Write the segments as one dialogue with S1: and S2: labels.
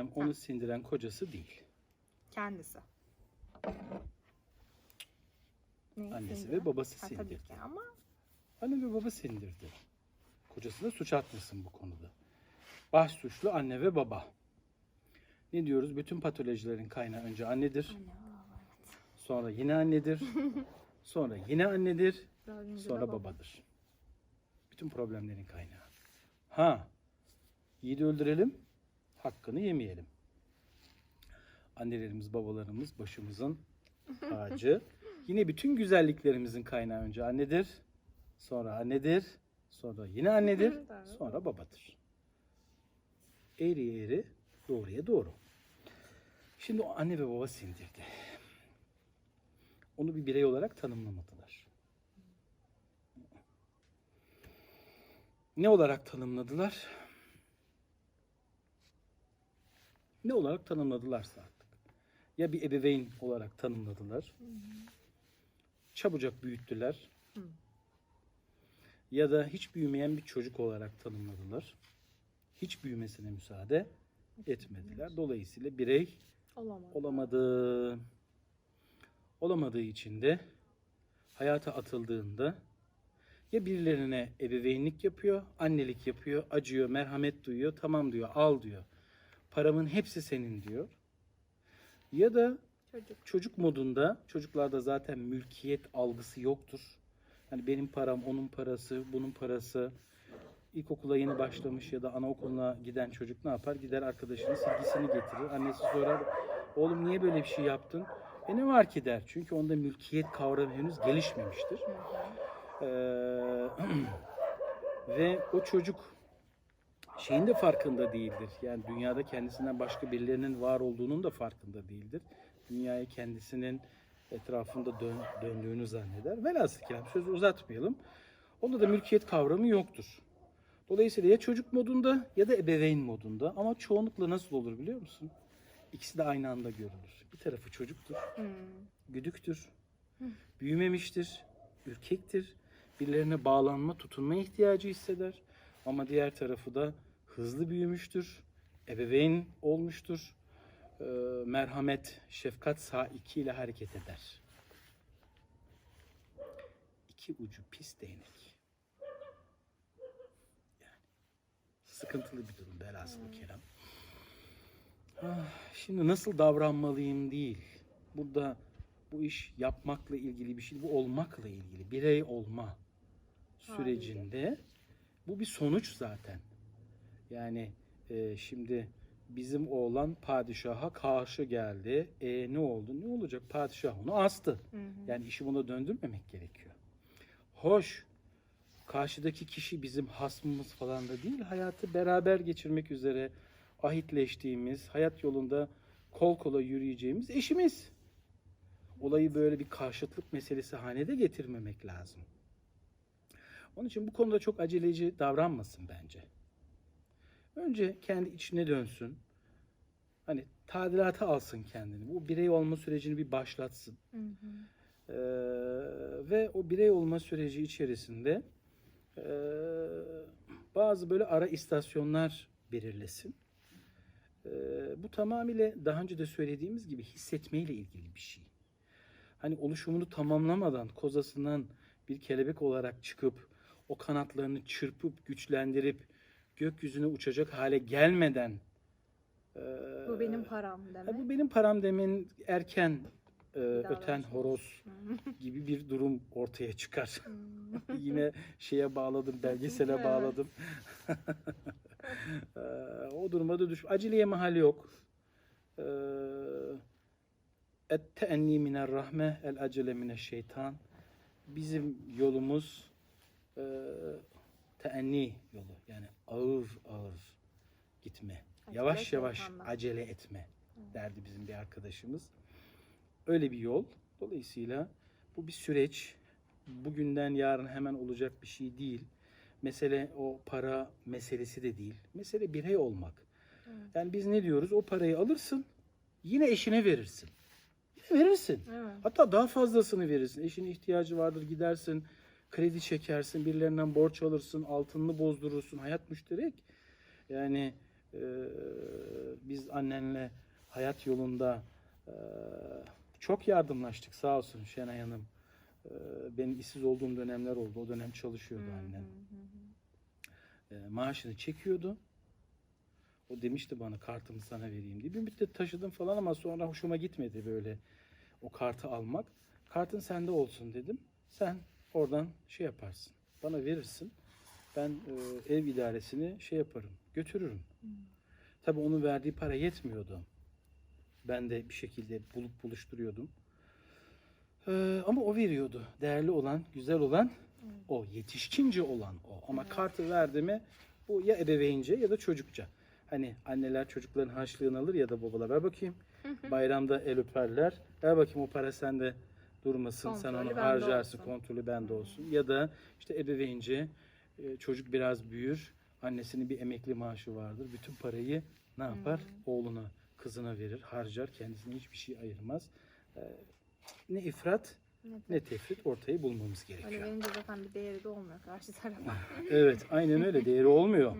S1: Onu sindiren kocası değil.
S2: Kendisi. Neyi
S1: Annesi
S2: sindiriyor?
S1: ve babası
S2: Ha, tabii
S1: sindirdi.
S2: ki ama
S1: Anne ve baba sindirdi. Kocasına suç atmasın bu konuda. Baş suçlu anne ve baba. Ne diyoruz? Bütün patolojilerin kaynağı önce annedir.
S2: anne baba evet.
S1: Sonra yine annedir. sonra yine annedir.
S2: Dördüncü de
S1: Sonra
S2: baba.
S1: babadır. Bütün problemlerin kaynağı. Ha, yiğidi öldürelim, hakkını yemeyelim. Annelerimiz, babalarımız başımızın tacı. Yine bütün güzelliklerimizin kaynağı önce annedir, sonra annedir, sonra yine annedir, sonra babadır. Eğriye eğri, doğruya doğru. Şimdi o anne ve baba sindirdi. Onu bir birey olarak tanımlamadılar. Ne olarak tanımladılar? Ne olarak tanımladılarsa artık. Ya bir ebeveyn olarak tanımladılar. Çabucak büyüttüler.
S2: Hı.
S1: Ya da hiç büyümeyen bir çocuk olarak tanımladılar. Hiç büyümesine müsaade etmediler. Dolayısıyla birey
S2: Olamaz.
S1: olamadı. Olamadığı için de hayata atıldığında ya birilerine ebeveynlik yapıyor, annelik yapıyor, acıyor, merhamet duyuyor, tamam diyor, al diyor. Paramın hepsi senin diyor. Ya da
S2: Çocuk.
S1: çocuk modunda, çocuklarda zaten mülkiyet algısı yoktur. Hani benim param, onun parası, bunun parası. İlkokula yeni başlamış ya da anaokuluna giden çocuk ne yapar? Gider arkadaşının silgisini getirir. Annesi sorar, oğlum niye böyle bir şey yaptın? E ne var ki der. Çünkü onda mülkiyet kavramı henüz gelişmemiştir. Ee, ve o çocuk şeyin de farkında değildir. Yani dünyada kendisinden başka birilerinin var olduğunun da farkında değildir. Dünyaya kendisinin etrafında dön, döndüğünü zanneder. Velhasıl kelam sözü uzatmayalım. Onda da mülkiyet kavramı yoktur. Dolayısıyla ya çocuk modunda ya da ebeveyn modunda ama çoğunlukla nasıl olur biliyor musun? İkisi de aynı anda görülür. Bir tarafı çocuktur,
S2: Hı.
S1: güdüktür, büyümemiştir, ürkektir, birilerine bağlanma, tutunma ihtiyacı hisseder. Ama diğer tarafı da hızlı büyümüştür, ebeveyn olmuştur, e, merhamet, şefkat saiki ile hareket eder. İki ucu pis değnek. Yani sıkıntılı bir durum velhasılı kelam. Ah, Şimdi nasıl davranmalıyım değil. Burada bu iş yapmakla ilgili bir şey, bu olmakla ilgili. Birey olma sürecinde bu bir sonuç zaten. Yani e, şimdi bizim oğlan padişaha karşı geldi. E ne oldu? Ne olacak? Padişah onu astı.
S2: Hı hı.
S1: Yani işi buna döndürmemek gerekiyor. Hoş. Karşıdaki kişi bizim hasmımız falan da değil. Hayatı beraber geçirmek üzere ahitleştiğimiz, hayat yolunda kol kola yürüyeceğimiz eşimiz. Olayı böyle bir karşıtlık meselesi hanede getirmemek lazım. Onun için bu konuda çok aceleci davranmasın bence. Önce kendi içine dönsün. Hani tadilata alsın kendini. Bu birey olma sürecini bir başlatsın.
S2: Hı hı.
S1: Ee, ve o birey olma süreci içerisinde ee, bazı böyle ara istasyonlar belirlesin. Ee, bu tamamıyla daha önce de söylediğimiz gibi hissetmeyle ilgili bir şey. Hani oluşumunu tamamlamadan kozasından bir kelebek olarak çıkıp o kanatlarını çırpıp güçlendirip gökyüzüne uçacak hale gelmeden ee,
S2: Bu benim param demek.
S1: bu benim param demenin erken e, öten horoz gibi bir durum ortaya çıkar. Yine şeye bağladım, belgesele bağladım. O duruma da düş. Aceleye mahal yok. Ee, Et teenni miner rahme, el acele mine şeytan. Bizim yolumuz e, teenni yolu. Yani ağır ağır gitme.
S2: Acele
S1: yavaş yavaş
S2: şeytandan.
S1: acele etme derdi bizim bir arkadaşımız. Öyle bir yol. Dolayısıyla bu bir süreç. Bugünden yarın hemen olacak bir şey değil. Mesele o para meselesi de değil. Mesele birey olmak.
S2: Evet.
S1: Yani biz ne diyoruz? O parayı alırsın, yine eşine verirsin. Yine verirsin.
S2: Evet.
S1: Hatta daha fazlasını verirsin. Eşin ihtiyacı vardır gidersin, kredi çekersin, birilerinden borç alırsın, altınını bozdurursun. Hayat müşterek. Yani Ee, biz annenle hayat yolunda e, çok yardımlaştık sağ olsun Şenay Hanım. Ee, benim işsiz olduğum dönemler oldu. O dönem çalışıyordu
S2: hı
S1: annem. Ee, maaşını çekiyordu. O demişti bana kartımı sana vereyim diye. Bir müddet taşıdım falan ama sonra hoşuma gitmedi böyle o kartı almak. Kartın sende olsun dedim. Sen oradan şey yaparsın. Bana verirsin. Ben e, ev idaresini şey yaparım. Götürürüm. Tabii onun verdiği para yetmiyordu. Ben de bir şekilde bulup buluşturuyordum. Ee, ama o veriyordu. Değerli olan, güzel olan o. Yetişkince olan o. Ama
S2: Evet.
S1: kartı verdi mi bu ya ebeveynce ya da çocukça. Hani anneler çocukların harçlığını alır ya da babalar ver bakayım. Bayramda el öperler. Ver bakayım o para sende durmasın. Sen
S2: Kontrolü
S1: onu
S2: bende
S1: harcarsın.
S2: olsun.
S1: Kontrolü bende olsun. Ya da işte ebeveynce e, çocuk biraz büyür. Annesinin bir emekli maaşı vardır. Bütün parayı ne yapar? Oğluna, kızına verir, harcar. Kendisine hiçbir şey ayırmaz. Ee, ne ifrat
S2: Ne
S1: ne tefrit ortayı bulmamız
S2: Öyle
S1: gerekiyor.
S2: verince zaten bir değeri de olmuyor karşı tarafa.
S1: Evet, aynen öyle. Değeri olmuyor.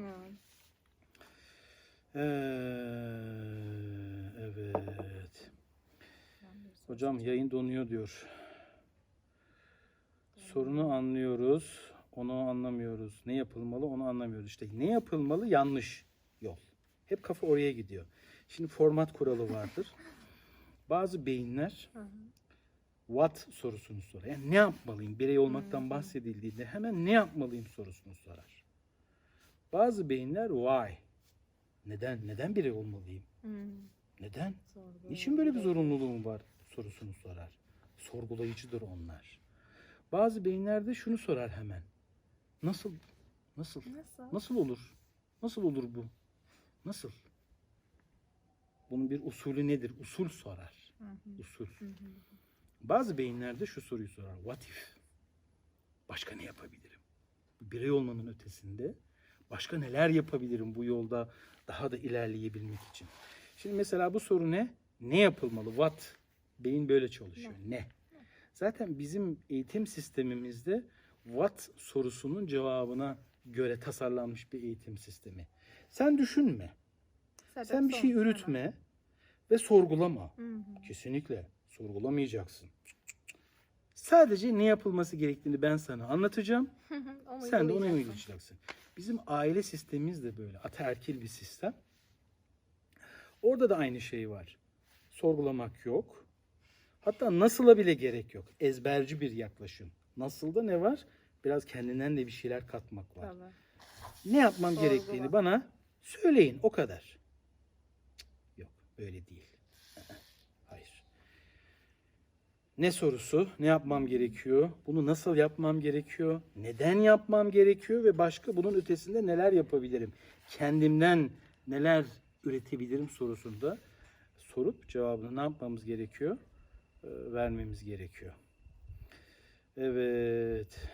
S1: Ee, evet. Hocam yayın donuyor diyor. Sorunu anlıyoruz, onu anlamıyoruz. Ne yapılmalı onu anlamıyoruz. İşte ne yapılmalı yanlış yol. Hep kafa oraya gidiyor. Şimdi format kuralı vardır. Bazı beyinler what sorusunu sorar. Yani ne yapmalıyım? Birey olmaktan bahsedildiğinde hemen ne yapmalıyım sorusunu sorar. Bazı beyinler why? Neden? Neden birey olmalıyım? Neden? Niçin böyle bir zorunluluğum var sorusunu sorar. Sorgulayıcıdır onlar. Bazı beyinler de şunu sorar hemen. Nasıl? Nasıl?
S2: Nasıl?
S1: Nasıl olur? Nasıl olur bu? Nasıl? Bunun bir usulü nedir? Usul sorar.
S2: Hı hı.
S1: Usul.
S2: Hı hı.
S1: Bazı beyinlerde şu soruyu sorar. What if? Başka ne yapabilirim? Birey olmanın ötesinde başka neler yapabilirim bu yolda daha da ilerleyebilmek için? Şimdi mesela bu soru ne? Ne yapılmalı? What? Beyin böyle çalışıyor. Ne? Zaten bizim eğitim sistemimizde what sorusunun cevabına göre tasarlanmış bir eğitim sistemi. Sen düşünme.
S2: Sebep
S1: Sen bir şey üretme ve sorgulama.
S2: Hı hı.
S1: Kesinlikle sorgulamayacaksın. Sadece ne yapılması gerektiğini ben sana anlatacağım.
S2: Onu
S1: Sen de ona
S2: uygulayacaksın.
S1: uygulayacaksın. Bizim aile sistemimiz de böyle. Ataerkil bir sistem. Orada da aynı şey var. Sorgulamak yok. Hatta nasıla bile gerek yok. Ezberci bir yaklaşım. Nasılda ne var? Biraz kendinden de bir şeyler katmak var.
S2: Tabii.
S1: Ne yapmam
S2: Sorgula.
S1: gerektiğini bana söyleyin. O kadar. Yok öyle değil. Hayır. Ne sorusu? Ne yapmam gerekiyor? Bunu nasıl yapmam gerekiyor? Neden yapmam gerekiyor? Ve başka bunun ötesinde neler yapabilirim? Kendimden neler üretebilirim sorusunda sorup cevabını ne yapmamız gerekiyor? Vermemiz gerekiyor. Evet.